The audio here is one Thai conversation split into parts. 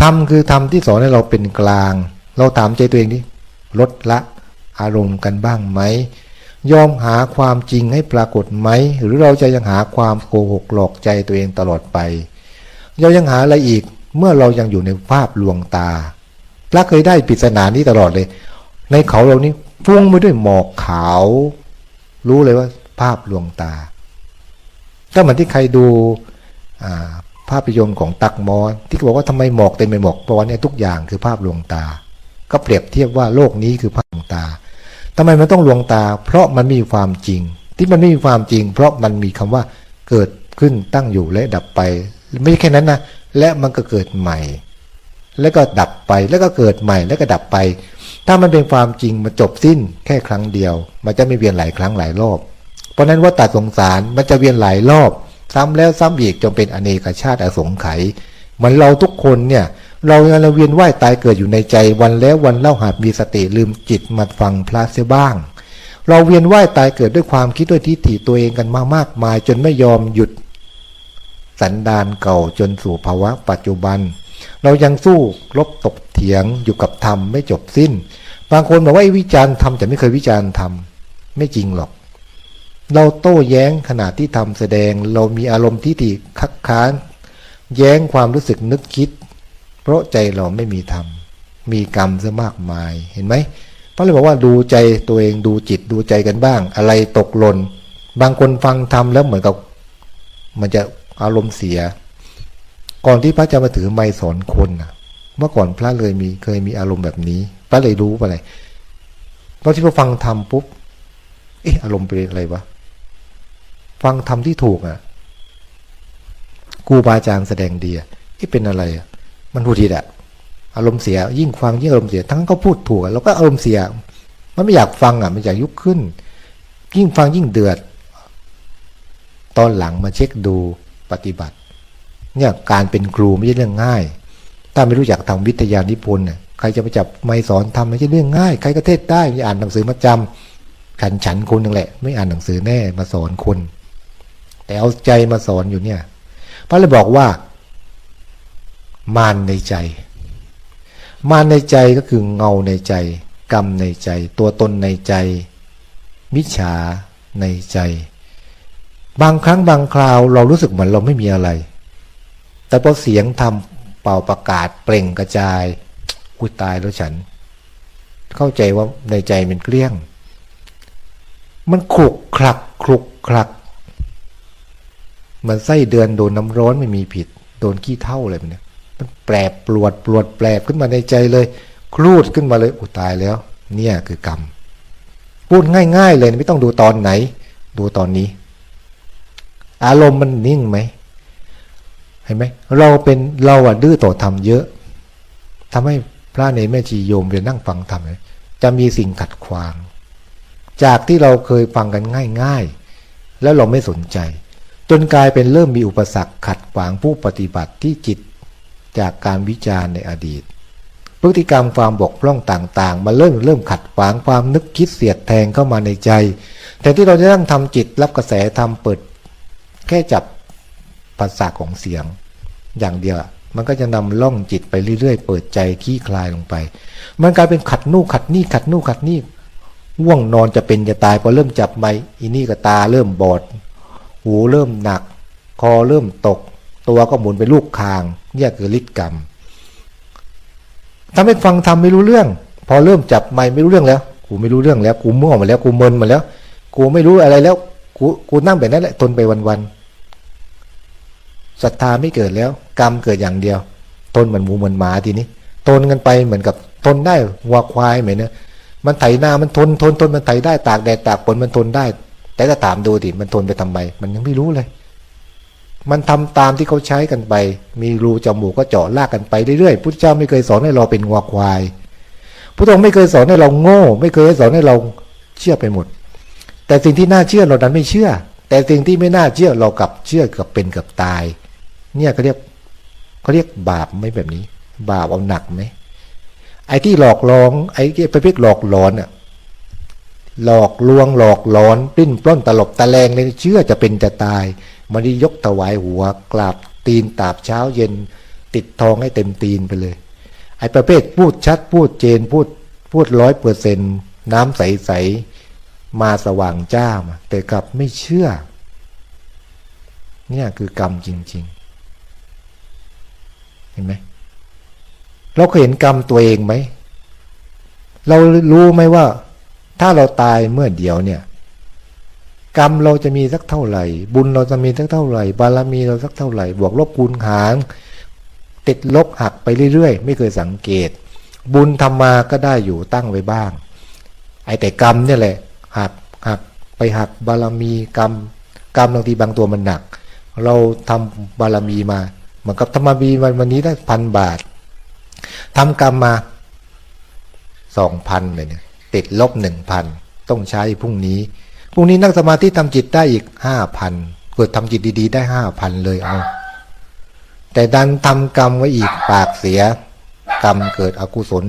ธรรมคือธรรมที่สอนให้เราเป็นกลาง เราถามใจตัวเองนี่ลดละอารมณ์กันบ้างไหมยอมหาความจริงให้ปรากฏไหม หรือเราจะยังหาความโกหกหลอกใจตัวเองตลอดไปเรายังหาอะไรอีกเมื่อเรายังอยู่ในภาพลวงตาพระเคยได้ปริศนานี้ตลอดเลย ในเขาเรานี้ฟุ้งไปด้วยหมอกขาว รู้เลยว่าภาพลวงตาถ้าเหมือนที่ใครดู ภาพยนตร์ของตักมอที่บอกว่าทำไมหมอกเต็มไปหมดเพราะว่าเนี่ยทุกอย่างคือภาพลวงตา ก็เปรียบเทียบว่าโลกนี้คือภาพลวงตาทำไมมันต้องลวงตา เพราะมันมีความจริง ที่มันไม่มีความจริง เพราะมันมีคำว่าเกิดขึ้นตั้งอยู่และดับไป ไม่ใช่แค่นั้นนะและมันก็เกิดใหม่ แล้วก็ดับไปแล้วก็เกิดใหม่แล้วก็ดับไป ถ้ามันเป็นความจริงมันจบสิ้นแค่ครั้งเดียว มันจะไม่เวียนหลายครั้งหลายรอบ เพราะนั้นว่าตัดสงสารมันจะเวียนหลายรอบ ซ้ำแล้วซ้ำอีกจนเป็นอเนกชาติอสงไขยเหมือนเราทุกคนเนี่ย เราเราเวียนว่ายตายเกิดอยู่ในใจวันแล้ววันเล่าหาดมีสติลืมจิตมาฟังพระเสียบ้าง เราเวียนว่ายตายเกิดด้วยความคิดด้วยทิฏฐิตัวเองกันมามากมาย จนไม่ยอมหยุด สันดานเก่าจนสู่ภาวะปัจจุบัน เรายังสู้ลบตกเถียงอยู่กับธรรมไม่จบสิ้น บางคนบอกว่าวิจารณ์ธรรมแต่ไม่เคยวิจารณ์ธรรมไม่จริงหรอก เราโต้แย้งขณะที่ทำแสดง เรามีอารมณ์ที่ติคักค้าน แย้งความรู้สึกนึกคิด เพราะใจเราไม่มีธรรม มีกรรมซะมากมายเห็นไหมพระเลยบอกว่าดูใจตัวเองดูจิตดูใจกันบ้าง อะไรตกหล่นบางคนฟังธรรมแล้วเหมือนกับ มันจะอารมณ์เสีย ก่อนที่พระจะมาถือไม้สอนคนนะเมื่อก่อนพระเลยมีเคยมีอารมณ์แบบนี้ พระเลยรู้ไปเลยตอนที่พอฟังธรรมปุ๊บเอออารมณ์เป็นอะไรวะ ฟังทำที่ถูกอะครูบาอาจารย์แสดงดีอะที่เป็นอะไร มันพูดทีอะอารมณ์เสีย ยิ่งฟังยิ่งอารมณ์เสีย ทั้งเขาพูดถูกเราก็อารมณ์เสีย มันไม่อยากฟังอะ มันอยากยุบขึ้น ยิ่งฟังยิ่งเดือด ตอนหลังมาเช็คดูปฏิบัติ เนี่ยการเป็นครูไม่ใช่เรื่องง่าย ถ้าไม่รู้จักทำวิทยานิพนธ์เนี่ยใครจะไปจับไม่สอนทำไม่ใช่เรื่องง่าย ใครก็เทศได้อ่านหนังสือมาจำขันฉันคนนึงแหละ ไม่อ่านหนังสือแน่มาสอนคน แต่เอาใจมาสอนอยู่เนี่ย พระเลยบอกว่ามานในใจ มานในใจก็คือเงาในใจ กรรมในใจ ตัวตนในใจ มิจฉาในใจ บางครั้งบางคราวเรารู้สึกเหมือนเราไม่มีอะไร แต่พอเสียงทำเป่าประกาศเปล่งกระจายกูตายแล้วฉัน เข้าใจว่าในใจมันเกลี้ยง มันคลุกคลักคลุกคลัก มันไส้เดือนโดนน้าร้อนไม่มีผิด โดนขี้เท่าอะไรมันเนี่ยมันแปรปลวดปลวดแปรขึ้นมาในใจเลยครูดขึ้นมาเลยอุตายแล้ว เนี่ยคือกรรมพูดง่าย ๆ เลยไม่ต้องดูตอนไหน ดูตอนนี้ อารมณ์มันนิ่งไหมเห็นไหมเราเป็นเราอะดื้อต่อธรรมเยอะทำให้พระในแม่ชีโยมเรียนนั่งฟังธรรมจะมีสิ่งขัดขวาง จากที่เราเคยฟังกันง่าย ๆ แล้วเราไม่สนใจ จนกลายเป็นเริ่มมีอุปสรรคขัดขวางผู้ปฏิบัติที่จิตจากการวิจารณ์ในอดีต พฤติกรรมความบกพร่องต่างๆ มาเริ่มเริ่มขัดขวางความนึกคิดเสียดแทงเข้ามาในใจแทนที่เราจะต้องทำจิตรับกระแสทำเปิด แค่จับภาษาของเสียง อย่างเดียวมันก็จะนำล่องจิตไปเรื่อยๆ เปิดใจขี้คลายลงไป มันกลายเป็นขัดนู่ขัดนี่ขัดนู่ขัดนี่ว่วงนอนจะเป็นจะตายพอเริ่มจับไม้อีนี่ก็ตาเริ่มบอด หูเริ่มหนัก คอเริ่มตก ตัวก็หมุนเป็นลูกคางเนี่ยคือฤทธิ์กรรมถ้าไม่ฟังทำไม่รู้เรื่อง พอเริ่มจับไม่ไม่รู้เรื่องแล้ว กูไม่รู้เรื่องแล้ว กูมั่วมาแล้ว กูเมินมาแล้ว กูไม่รู้อะไรแล้ว กูกูนั่งแบบนั้นแหละทนไปวันๆศรัทธาไม่เกิดแล้ว กรรมเกิดอย่างเดียว ทนเหมือนหมูเหมือนหมาทีนี้ทนกันไปเหมือนกับทนได้วัวควายเหมือนเนี้ยมันไถนามันทนทนทนมันไถได้ตากแดดตากฝนมันทนได้ แต่ก็ตามดูดิมันทนไปทำไม มันยังไม่รู้เลย มันทำตามที่เขาใช้กันไป มีรูจมูกก็เจาะลากกันไปเรื่อยๆพุทธเจ้าไม่เคยสอนให้เราเป็นงัวควายพระองค์ไม่เคยสอนให้เราโง่ ไม่เคยสอนให้เราเชื่อไปหมด แต่สิ่งที่น่าเชื่อเราดันไม่เชื่อ แต่สิ่งที่ไม่น่าเชื่อเรากลับเชื่อกับเป็นกับตาย เนี่ยเขาเรียกเขาเรียกบาปไม่แบบนี้ บาปเอาหนักไหมไอ้ที่หลอกลองไอ้ที่ประเภทหลอกหลอนอะ หลอกลวงหลอกหลอนปิ้นปล้นตลบตะแลงเลยเชื่อจะเป็นจะตายมันได้ยกถวายหัวกราบตีนตาบเช้าเย็น ติดทองให้เต็มตีนไปเลย ไอ้ประเภทพูดชัดพูดเจนพูดพูดร้อยเปอร์เซ็นน้ำใสๆมาสว่างจ้ามาแต่กลับไม่เชื่อ เนี่ยคือกรรมจริง ๆ เห็นไหมเราเคยเห็นกรรมตัวเองไหมเรารู้ไหมว่า ถ้าเราตายเมื่อเดียวเนี่ย กรรมเราจะมีสักเท่าไหร่ บุญเราจะมีสักเท่าไหร่ บารมีเราสักเท่าไหร่ บวกลบคูณหาร ติดลบหักไปเรื่อยๆ ไม่เคยสังเกต บุญทำมาก็ได้อยู่ตั้งไว้บ้าง ไอ้แต่กรรมเนี่ยแหละ หักหักไปหักบารมีกรรม กรรมบางทีบางตัวมันหนัก เราทำบารมีมา เหมือนกับธรรมบีวันวันนี้ได้พันบาททำกรรมมาสองพันเลยเนี่ย ติดลบหนึ่งพันต้องใช้พรุ่งนี้พรุ่งนี้นั่งสมาธิทำจิตได้อีกห้าพันเกิดทำจิตดีๆ ได้ห้าพันเลยเอาแต่ดันทำกรรมไว้อีกปากเสีย กรรมเกิดอกุศล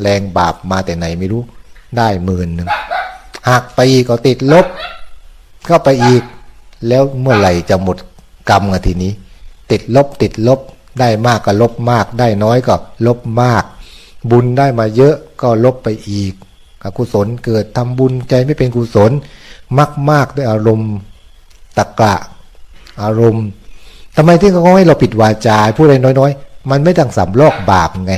แรงบาปมาแต่ไหนไม่รู้ ได้หมื่นหนึ่งหักไปอีกก็ติดลบ เข้าไปอีก แล้วเมื่อไหร่จะหมดกรรมกันทีนี้ ติดลบติดลบได้มากก็ลบมาก ได้น้อยก็ลบมาก บุญได้มาเยอะก็ลบไปอีก อกุศลเกิดทำบุญใจไม่เป็นกุศลมากมากด้วยอารมณ์ตะกะอารมณ์ทำไมที่เขาให้เราปิดวาจาพูดอะไรน้อย ๆ มันไม่ดังสำลอกบาปไง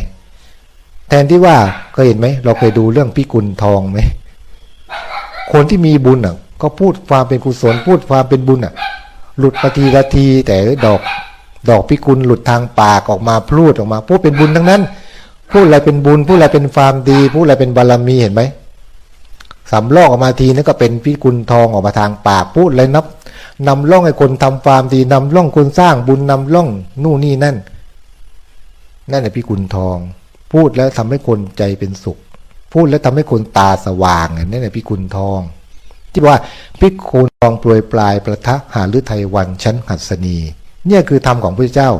แทนที่ว่าเคยเห็นไหมเราเคยดูเรื่องพิกุลทองไหมคนที่มีบุญอะ ก็พูดความเป็นกุศลพูดความเป็นบุญอะ หลุดมาทีละทีแต่ดอก ดอกพิกุลหลุดทางปากออกมาพูดออกมาพูดเป็นบุญทั้งนั้น พูดอะไรเป็นบุญ พูดอะไรเป็นความดี พูดอะไรเป็นบารมีเห็นไหมสำลอกออกมาทีนั่นก็เป็นพิกุลทองออกมาทางปากพูดอะไรนับนำล่องให้คนทำความดีนำล่องคนสร้างบุญนำล่องนู่นนี่นั่น นั่นแหละพิกุลทอง พูดแล้วทำให้คนใจเป็นสุข พูดแล้วทำให้คนตาสว่างนั่นแหละพิกุลทอง ที่ว่าพิกุลทองโปรยปลายประทะหาฤทัยวันชั้นหัสนี เนี่ยคือธรรมของพระเจ้า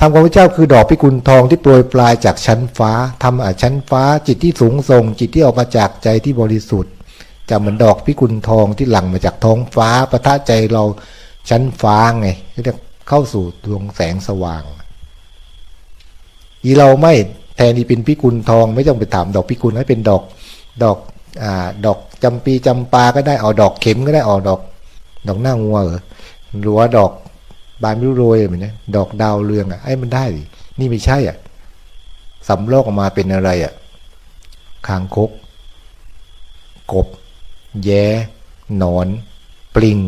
ธรรมของพระเจ้าคือดอกพิกุลทองที่โปรยปลายจากชั้นฟ้าทำอาชั้นฟ้าจิตที่สูงส่ง จิตที่ออกมาจากใจที่บริสุทธิ์จะเหมือนดอกพิกุลทองที่หลั่งมาจากท้องฟ้าประทะใจเราชั้นฟ้าไงเรียกเข้าสู่ดวงแสงสว่าง อีเราไม่แทนที่เป็นพิกุลทองไม่ต้องไปถามดอกพิกุลให้เป็นดอกดอกอ่าดอกจำปีจำปาก็ได้เอาดอกเข็มก็ได้เอาดอก ดอกหน้างัวเหรอหรือว่าดอก บานไม่รู้โรยแบบนี้ดอกดาวเรืองอะไอ้มันได้ดินี่ไม่ใช่อะสำโลกออกมาเป็นอะไรอะคางคก กบ แย้หนอน ปลิง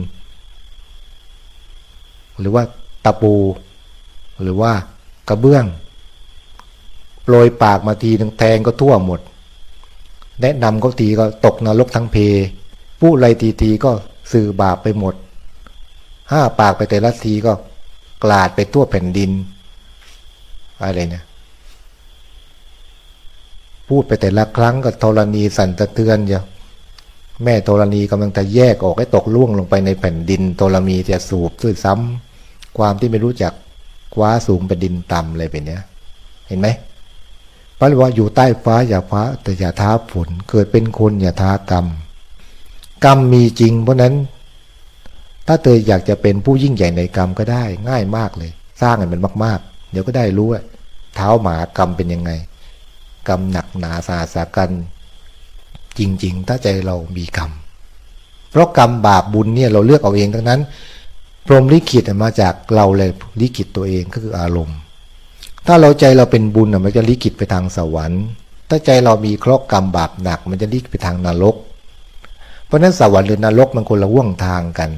หรือว่าตะปู หรือว่ากระเบื้องโปรยปากมาทีนึงแทงก็ทั่วหมด แนะนำเขาทีก็ตกนรกทั้งเพ ผู้ไรทีทีก็สื่อบาปไปหมด ห้าปากไปแต่ละทีก็กลาดไปทั่วแผ่นดิน อะไรเนี่ย พูดไปแต่ละครั้งก็ธรณีสั่นสะเทือนอย่าแม่ธรณีกำลังจะแยกออกให้ตกล่วงลงไปในแผ่นดินธรณีจะสูบด้วยซ้ำความที่ไม่รู้จักคว้าสูงเป็นดินต่ำอะไรแบบนี้เห็นไหมพระว่าอยู่ใต้ฟ้าอย่าฟ้าแต่อย่าท้าฝนเกิดเป็นคนอย่าท้ากรรม กรรมมีจริง เพราะนั้น ถ้าเธออยากจะเป็นผู้ยิ่งใหญ่ในกรรมก็ได้ง่ายมากเลย สร้างให้มันมาก ๆ เดี๋ยวก็ได้รู้ว่าเท้าหมากรรมเป็นยังไง กรรมหนักหนาสาสากัน จริง ๆ ถ้าใจเรามีกรรม เพราะกรรมบาปบุญเนี่ยเราเลือกเอาเองทั้งนั้น พรหมลิขิตมาจากเราเลยลิขิตตัวเองก็คืออารมณ์ ถ้าเราใจเราเป็นบุญมันจะลิขิตไปทางสวรรค์ ถ้าใจเรามีเคราะห์กรรมบาปหนัก มันจะลิขิตไปทางนรก เพราะนั้นสวรรค์หรือนรกมันคนละว่วงทางกัน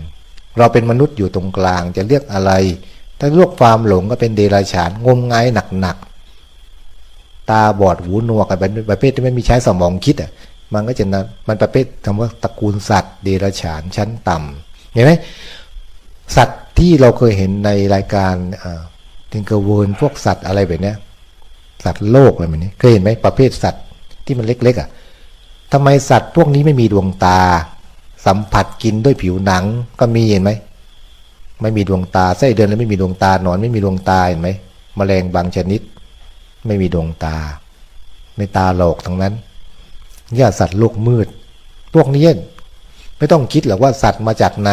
เราเป็นมนุษย์อยู่ตรงกลางจะเลือกอะไร ถ้าเลือกความหลงก็เป็นเดรัจฉานงมงายหนักๆตาบอดหูหนวกกันเป็นประเภทที่ไม่มีใช้สมองคิดอะมันก็จะนะมันประเภทคำว่าตระกูลสัตว์ เดรัจฉานชั้นต่ำเห็นไหมสัตว์ที่เราเคยเห็นในรายการทิงเกอร์เวิร์นพวกสัตว์อะไรแบบนี้สัตว์โลกอะไรแบบนี้เคยเห็นไหมประเภทสัตว์ที่มันเล็กๆอะทำไมสัตว์พวกนี้ไม่มีดวงตา สัมผัสกินด้วยผิวหนังก็มีเห็นไหมไม่มีดวงตาไส้เดือนแล้วไม่มีดวงตาหนอนไม่มีดวงตาเห็นไหมมแมลงบางชนิด ไม่มีดวงตา ไม่ตาหลอกทั้งนั้นเนี่ยสัตว์โลกมืด พวกนี้ไม่ต้องคิดหรอกว่าสัตว์มาจากไหน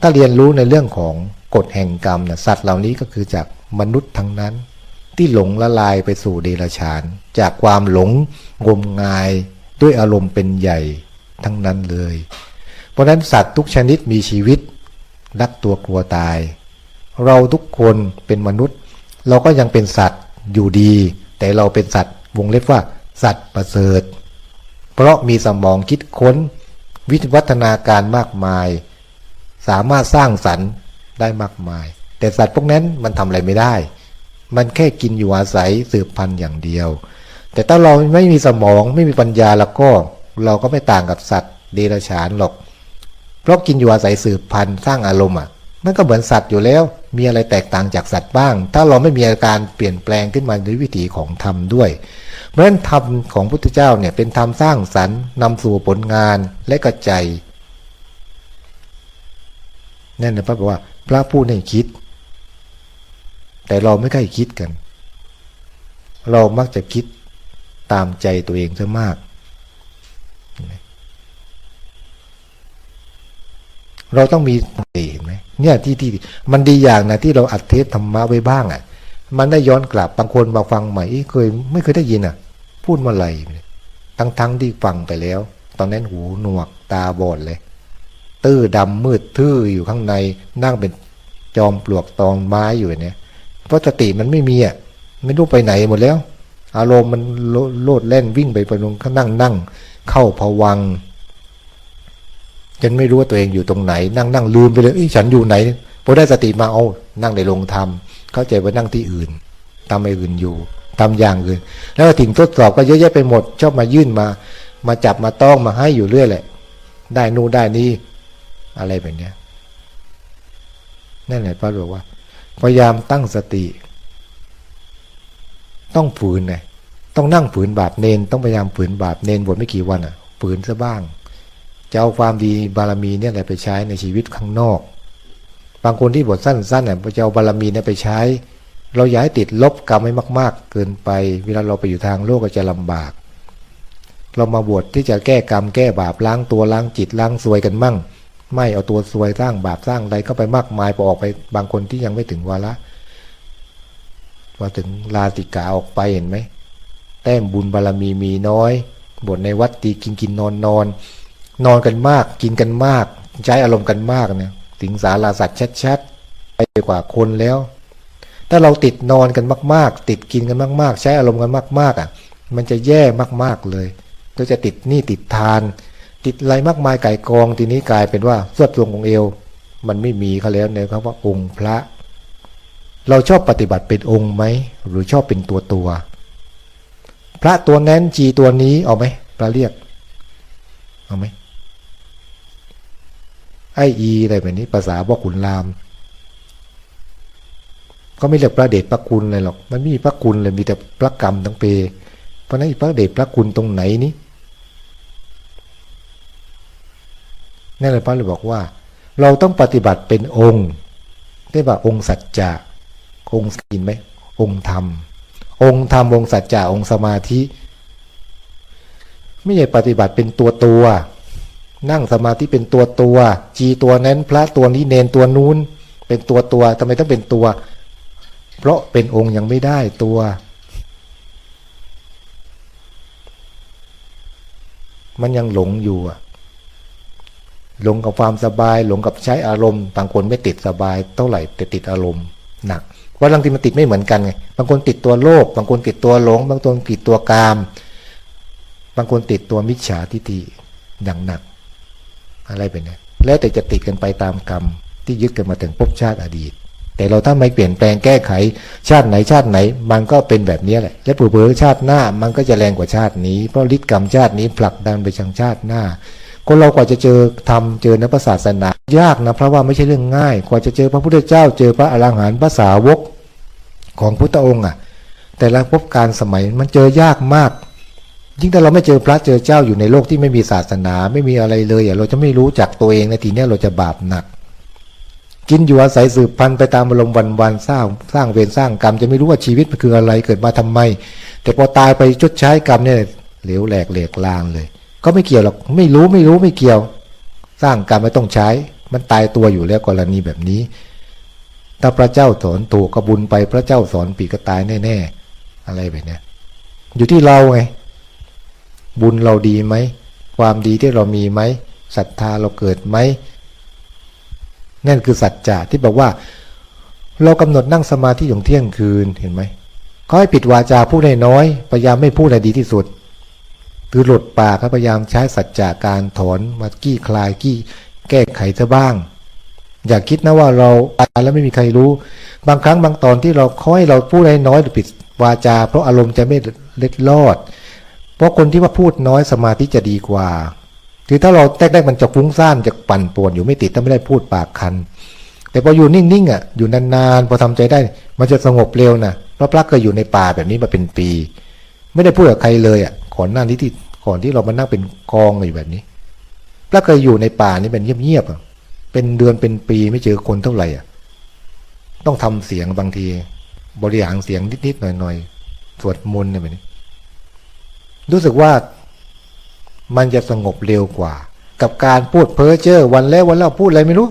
ถ้าเรียนรู้ในเรื่องของกฎแห่งกรรมนะสัตว์เหล่านี้ก็คือจากมนุษย์ทั้งนั้น ที่หลงละลายไปสู่เดรัจฉาน จากความหลงงมงายด้วยอารมณ์เป็นใหญ่ทั้งนั้นเลย เพราะนั้นสัตว์ทุกชนิดมีชีวิต รักตัวกลัวตาย เราทุกคนเป็นมนุษย์ เราก็ยังเป็นสัตว์อยู่ดี แต่เราเป็นสัตว์วงเล็บว่า สัตว์ประเสริฐ เพราะมีสมองคิดค้น วิวัฒนาการมากมาย สามารถสร้างสรรค์ได้มากมาย แต่สัตว์พวกนั้นมันทำอะไรไม่ได้ มันแค่กินอยู่อาศัยสืบพันธุ์อย่างเดียว แต่ถ้าเราไม่มีสมองไม่มีปัญญาแล้วก็ เราก็ไม่ต่างกับสัตว์เดรัจฉานหรอก เพราะกินอยู่อาศัยสืบพันธุ์สร้างอารมณ์อะมันก็เหมือนสัตว์อยู่แล้ว มีอะไรแตกต่างจากสัตว์บ้าง ถ้าเราไม่มีอาการเปลี่ยนแปลงขึ้นมาด้วยวิถีของธรรมด้วย เพราะฉะนั้นธรรมของพุทธเจ้าเนี่ยเป็นธรรมสร้างสรรค์นำสู่ผลงานและกระจายนั่นนะพระบอกว่า พระผู้ให้คิด แต่เราไม่ค่อยคิดกัน เรามักจะคิดตามใจตัวเองซะมาก เราต้องมีตีเห็นไหมเนี่ยที่ที่มันดีอย่างนะที่เราอัดเทปธรรมะไว้บ้างอะ มันได้ย้อนกลับบางคนมาฟังใหม่เคย ไม่เคยได้ยินอะ พูดเมื่อไหร่ทั้งทั้งที่ฟังไปแล้ว ตอนนั้นหูหนวกตาบอดเลย ตื้อดำมืดทื่ออยู่ข้างในนั่งเป็นจอมปลวกตองไม้อยู่เนี่ย เพราะสติมันไม่มีอะไม่รู้ไปไหนหมดแล้ว อารมณ์มันโลโลดเล่นวิ่งไปไปลงข้างนั่งนั่ง เข้าผวัง จนไม่รู้ว่าตัวเองอยู่ตรงไหน นั่งนั่งลืมไปเลยอ้ยฉันอยู่ไหนพอได้สติมาเอานั่งในลงธรรมเข้าใจว่านั่งที่อื่นทำไอ้อื่นอยู่ทำอย่างอื่น แล้วถึงทดสอบก็เยอะแยะไปหมด ชอบมายื่นมา มาจับมาต้องมาให้อยู่เรื่อยแหละ ได้นู่นได้นี่อะไรแบบเนี้ยนั่นแหละพระบอกว่า พยายามตั้งสติ ต้องฝืนไงต้องนั่งฝืนบาปเนน ต้องพยายามฝืนบาปเนนบทไม่กี่วันอะฝืนซะบ้าง จะเอาความดีบารมีเนี่ยแหละไปใช้ในชีวิตข้างนอก บางคนที่บทสั้นๆเนี่ยจะเอาบารมีเนี่ยไปใช้ เราอย่าให้ติดลบกรรมให้มาก ๆ เกินไป เวลาเราไปอยู่ทางโลกก็จะลำบาก เรามาบวชที่จะแก้กรรมแก้บาปล้างตัวล้างจิตล้างซวยกันมั่ง ไม่เอาตัวซวยสร้างบาปสร้างอะไรเข้าไปมากมายพอออกไปบางคนที่ยังไม่ถึงวาระพอถึงลาติกาออกไปเห็นไหมแต้มบุญบารมีมีน้อยบทในวัดตีกินกินนอนนอน นอนกันมาก กินกันมาก ใช้อารมณ์กันมากเนี่ยสิงสาราสัตว์ชัดๆไปกว่าคนแล้ว ถ้าเราติดนอนกันมาก ๆ ติดกินกันมากๆ ใช้อารมณ์กันมากๆอะ มันจะแย่มากๆเลย ก็จะติดหนี้ติดทาน ติดอะไรมากมายไก่กองทีนี้กลายเป็นว่าสวดทรงองเอว มันไม่มีเขาแล้วเนี่ยครับว่าองค์พระ เราชอบปฏิบัติเป็นองค์ไหมหรือชอบเป็นตัวตัวพระตัวนั้นจีตัวนี้เอาไหมพระเรียกเอาไหม ไออีอะไรแบบนี้ภาษาพ่อขุนราม ก็ไม่เรียกพระเดชพระคุณเลยหรอก มันไม่มีพระคุณเลยมีแต่พระกรรมทั้งเป เพราะนั้นพระเดชพระคุณตรงไหนนี้นั่นแหละพระเลยบอกว่า เราต้องปฏิบัติเป็นองค์ได้ว่าองค์สัจจะองค์ศีลไหมองค์ธรรม องค์ธรรมองค์สัจจะองค์สมาธิ ไม่ใช่ปฏิบัติเป็นตัวตัว นั่งสมาธิเป็นตัวตัวจีตัวนั้นพระตัวนี้เนนตัวนู้น เป็นตัวตัวทำไมต้องเป็นตัว เพราะเป็นองค์ยังไม่ได้ตัว มันยังหลงอยู่อะหลงกับความสบาย หลงกับใช้อารมณ์ บางคนไม่ติดสบายเท่าไหร่แต่ติดอารมณ์หนักเพราะบางทีมันติดไม่เหมือนกันไงบางคนติดตัวโลภบางคนติดตัวหลง บางคนติดตัวกาม บางคนติดตัวมิจฉาทิฏฐิอย่างหนัก อะไรเป็นเนี่ยแล้วแต่จะติดกันไปตามกรรม ที่ยึดกันมาถึงภพชาติอดีต แต่เราถ้าไม่เปลี่ยนแปลงแก้ไขชาติไหนชาติไหน มันก็เป็นแบบนี้แหละ และเผื่อชาติหน้ามันก็จะแรงกว่าชาตินี้ เพราะฤทธิ์กรรมชาตินี้ผลักดันไปชังชาติหน้าคนเรากว่าจะเจอทำเจอนพระศาสนายากนะเพราะว่าไม่ใช่เรื่องง่าย กว่าจะเจอพระพุทธเจ้า เจอพระอรหันต์พระสาวกของพุทธองค์อะ แต่ละพบการสมัยมันเจอยากมาก ยิ่งถ้าเราไม่เจอพระเจอเจ้าอยู่ในโลกที่ไม่มีศาสนา ไม่มีอะไรเลยอะเราจะไม่รู้จักตัวเองในทีเนี้ยเราจะบาปหนัก กินอยู่อาศัยสืบพันธุ์ไปตามอารมณ์วันวันสร้างสร้างเวรสร้างกรรมจะไม่รู้ว่าชีวิตมันคืออะไรเกิดมาทำไม แต่พอตายไปชดใช้กรรมเนี่ยเหลวแหลกเหลกลางเลย ก็ไม่เกี่ยวหรอกไม่รู้ไม่รู้ไม่เกี่ยว สร้างกรรมไม่ต้องใช้ มันตายตัวอยู่แล้วกรณีแบบนี้ ถ้าพระเจ้าสอนถูกก็บุญไปพระเจ้าสอนปีกก็ตายแน่ๆอะไรแบบเนี้ยอยู่ที่เราไง บุญเราดีไหม ความดีที่เรามีไหมศรัทธาเราเกิดไหม นั่นคือสัจจะที่บอกว่า เรากำหนดนั่งสมาธิอย่างเที่ยงคืนเห็นไหมเขาให้ปิดวาจาพูดให้น้อยพยายามไม่พูดให้ดีที่สุด คือหลุดปากพยายามใช้สัจจาการถอนมากี้คลายกี้แก้ไขซะบ้าง อย่าคิดนะว่าเราตายแล้วไม่มีใครรู้ บางครั้งบางตอนที่เราค่อยเราพูดให้น้อยหรือปิดวาจา เพราะอารมณ์จะไม่เล็ดลอด เพราะคนที่ว่าพูดน้อยสมาธิจะดีกว่า คือถ้าเราแรกๆมันจะฟุ้งซ่านจะปั่นป่วนอยู่ไม่ติดถ้าไม่ได้พูดปากคัน แต่พออยู่นิ่งๆอะอยู่นานๆพอทำใจได้ มันจะสงบเร็วนะเพราะพระก็อยู่ในป่าแบบนี้มาเป็นปี ไม่ได้พูดกับใครเลยอะก่อนหน้านี้ที่ก่อนที่เรามานั่งเป็นกองอยู่แบบนี้พระเคยอยู่ในป่านี่เป็นเงียบๆอะเป็นเดือนเป็นปีไม่เจอคนเท่าไหร่อะต้องทำเสียงบางที บริหารเสียงนิดๆหน่อยๆสวดมนต์เนี่ยแบบนี้ รู้สึกว่ามันจะสงบเร็วกว่า กับการพูดเพ้อเจ้อวันแล้ววันเล่าพูดอะไรไม่รู้